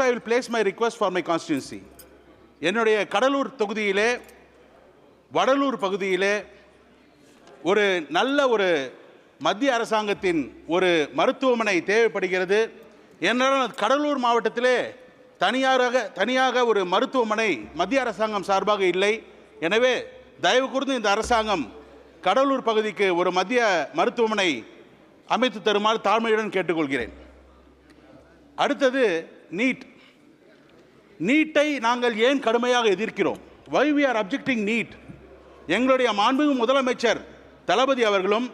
First I will place my request for my constituency என்னுடைய கடலூர் தொகுதியிலே வடலூர் பகுதியிலே ஒரு நல்ல ஒரு மத்திய அரசாங்கத்தின் ஒரு மருத்துவமனை தேவைப்படுகிறது. என்னால் கடலூர் மாவட்டத்திலே தனியாராக தனியாக ஒரு மருத்துவமனை மத்திய அரசாங்கம் சார்பாக இல்லை. எனவே தயவு கூர்ந்து இந்த அரசாங்கம் கடலூர் பகுதிக்கு ஒரு மத்திய மருத்துவமனை அமைத்து தருமாறு தாழ்மையுடன் கேட்டுக்கொள்கிறேன். அடுத்தது நீட். நீட்டை நாங்கள் ஏன் கடுமையாக எதிர்க்கிறோம்? Why we are objecting NEET எங்களுடைய மாண்புமிகு முதலமைச்சர் தளபதி அவர்களும்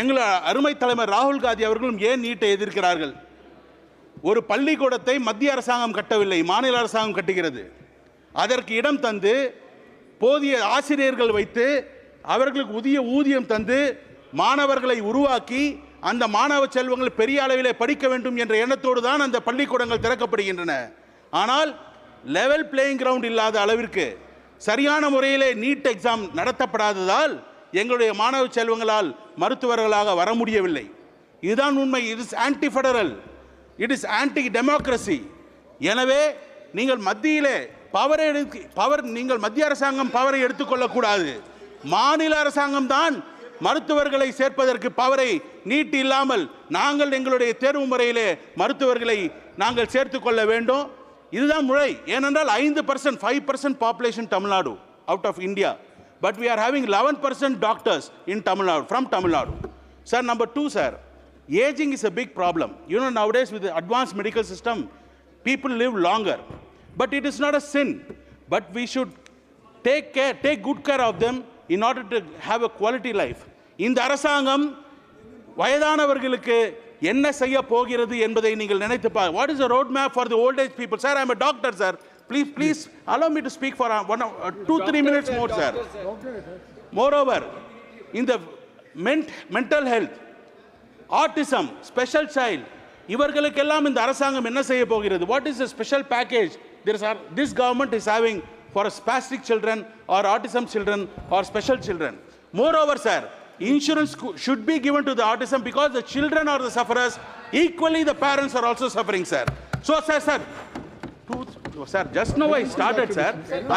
எங்கள் அருமை தலைவர் ராகுல் காந்தி அவர்களும் ஏன் நீட்டை எதிர்க்கிறார்கள்? ஒரு பள்ளிக்கூடத்தை மத்திய அரசாங்கம் கட்டவில்லை மாநில அரசாங்கம் கட்டுகிறது. அதற்கு இடம் தந்து போதிய ஆசிரியர்கள் வைத்து அவர்களுக்கு உதிய ஊதியம் தந்து மாணவர்களை உருவாக்கி அந்த மாணவ செல்வங்கள் பெரிய அளவிலே படிக்க வேண்டும் என்ற எண்ணத்தோடு தான் அந்த பள்ளிக்கூடங்கள் திறக்கப்படுகின்றன. ஆனால் லெவல் பிளேயிங் கிரவுண்ட் இல்லாத அளவிற்கு சரியான முறையிலே நீட் எக்ஸாம் நடத்தப்படாததால் எங்களுடைய மாணவ செல்வங்களால் மருத்துவர்களாக வர முடியவில்லை. இதுதான் உண்மை. It is anti federal it is anti democracy எனவே நீங்கள் மத்தியிலே பவரை எடுத்து பவர் நீங்கள் மத்திய அரசாங்கம் பவரை எடுத்துக்கொள்ளக்கூடாது மாநில அரசாங்கம் தான் மருத்துவர்களை சேர்ப்பதற்கு பவரை நீட்டி இல்லாமல் நாங்கள் எங்களுடைய தேர்வு முறையிலே மருத்துவர்களை நாங்கள் சேர்த்து கொள்ள வேண்டும். இதுதான் முறை ஏனென்றால் ஐந்து percent five percent population Tamil Nadu out of India but we are having eleven percent doctors in Tamil Nadu from Tamil Nadu sir number two sir ageing is a big problem you know nowadays with advance medical system people live longer but it is not a sin but we should take care take good care of them in order to have a quality life இந்த அரசாங்கம் வயதானவர்களுக்கு என்ன செய்ய போகிறது என்பதை நீங்கள் நினைத்து பார் what is road map for the old age people sir I'm doctor sir please please allow me to speak for one two three minutes more sir moreover இந்த மென்ட் mental health autism special child இவர்களுக்கெல்லாம் இந்த அரசாங்கம் என்ன செய்ய போகிறது? What is the special package this or this government is having for spastic children or autism children or special children moreover sir insurance should be given to the autism because the children are the sufferers. Equally the parents are also suffering sir. So sir sir sir just now i started sir. I'm